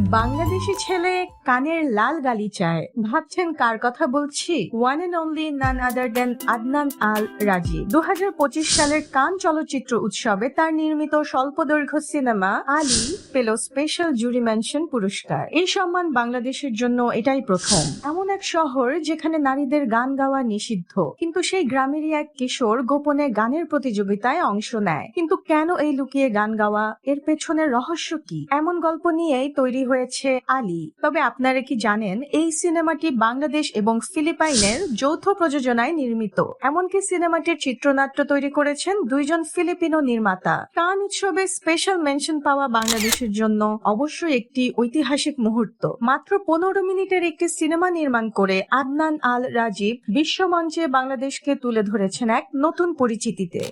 বাংলাদেশি ছেলে কানের লাল গালি চায়। ভাবছেন কার কথা বলছি? One and only none other than Adnan Al Razi দু হাজার পঁচিশ সালের কান চলচ্চিত্র উৎসবে তার নির্মিত স্বল্পদৈর্ঘ্য সিনেমা আলী পেল স্পেশাল জুরি মেনশন পুরস্কার। এই সম্মান বাংলাদেশের জন্য এটাই প্রথম। এমন এক শহর যেখানে নারীদের গান গাওয়া নিষিদ্ধ। কিন্তু সেই গ্রামেরই এক কিশোর গোপনে গানের প্রতিযোগিতায় অংশ নেয়। কিন্তু কেন এই লুকিয়ে গান গাওয়া? এর পেছনের রহস্য কি? এমন গল্প নিয়েই তৈরি হয়েছে আলী। তবে আপনারা কি জানেন, এই সিনেমাটি বাংলাদেশ এবং ফিলিপাইনের যৌথ প্রযোজনায় নির্মিত। এমনকি সিনেমাটির চিত্রনাট্য তৈরি করেছেন দুইজন ফিলিপিনো নির্মাতা। কান উৎসবে স্পেশাল মেনশন পাওয়া বাংলাদেশের জন্য অবশ্যই একটি ঐতিহাসিক মুহূর্ত। মাত্র পনেরো মিনিটের একটি সিনেমা নির্মাণ করে আদনান আল রাজীব বিশ্বমঞ্চে বাংলাদেশকে তুলে ধরেছেন এক নতুন পরিচিতিতে।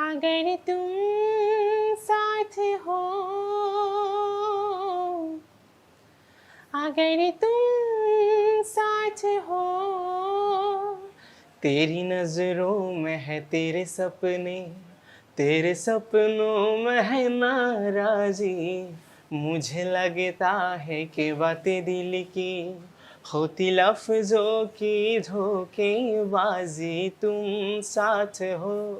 अगर तुम साथ हो, अगर तुम साथ हो, तेरी नज़रों में है तेरे सपने, तेरे सपनों में है नाराजी। मुझे लगता है कि बातें दिल की होती, लफ्जों की धोखेबाजी। तुम साथ हो।